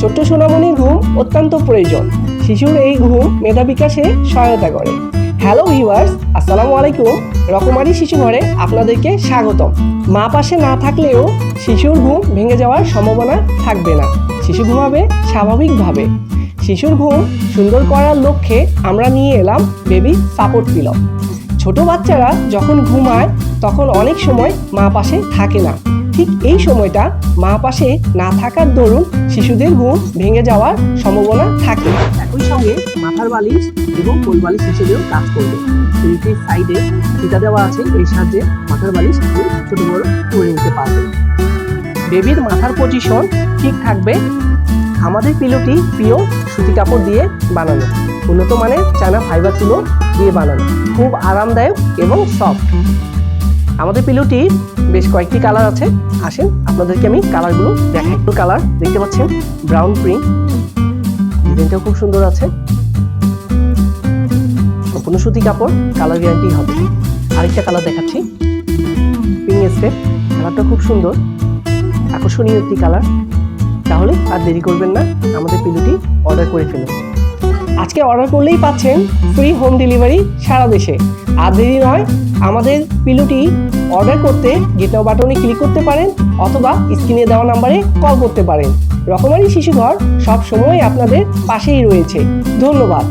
ছোট্ট সোনামণির ঘুম অত্যন্ত প্রয়োজন। শিশুর এই ঘুম মেধা বিকাশে সহায়তা করে। হ্যালো ভিউয়ার্স, আসসালামু আলাইকুম। রকমারি শিশু ঘরে আপনাদেরকে স্বাগতম। মা পাশে না থাকলেও শিশুর ঘুম ভেঙে যাওয়ার সম্ভাবনা থাকবে না। শিশু ঘুমাবে স্বাভাবিকভাবে। শিশুর ঘুম সুন্দর করার লক্ষ্যে আমরা নিয়ে এলাম বেবি সাপোর্ট পিলো ছোট বাচ্চারা যখন ঘুমায়, তখন অনেক সময় মা পাশে থাকে না। ঠিক এই সময়টা মা পাশে না থাকার দরুন শিশুদের ঘুম ভেঙে যাওয়ার সম্ভাবনা থাকে। একই সঙ্গে মাথার বালিশ এবং কোল বালিশ হিসেবেও কাজ করবে। সিঁড়িটির সাইডে ফিতা দেওয়া আছে, এই সাহায্যে মাথার বালিশ ছোট বড় করে নিতে পারবে। বেবির মাথার পজিশন ঠিক থাকবে। আমাদের পিলোটি প্রিয় সুতি কাপড় দিয়ে বানানো। উন্নত মানের চায়না ফাইবার তুলো দিয়ে বানানো। খুব আরামদায়ক এবং সফট আমাদের পিলোটি বেশ কয়েকটি কালার আছে। আসেন, আপনাদেরকে আমি কালারগুলো দেখাই। কালার দেখতে পাচ্ছেন, ব্রাউন প্রিন্ট ডিজাইনটাও খুব সুন্দর আছে। সম্পূর্ণ সুতি কাপড়, কালার গ্যারান্টি হবে। আরেকটা কালার দেখাচ্ছি। পিঙ্ক স্টেপ কালারটা খুব সুন্দর। আকর্ষণীয় একটি কালার। তাহলে আর দেরি করবেন না, আমাদের পিলুটি অর্ডার করে ফেলুন। আজকে অর্ডার করলেই পাচ্ছেন ফ্রি হোম ডেলিভারি সারা দেশে। আর দেরি নয়, আমাদের পিলুটি অর্ডার করতে গেটাও বাটনে ক্লিক করতে পারেন অথবা স্ক্রিনে দেওয়া নাম্বারে কল করতে পারেন। রকমারি শিশুঘর সব সময় আপনাদের পাশেই রয়েছে। ধন্যবাদ।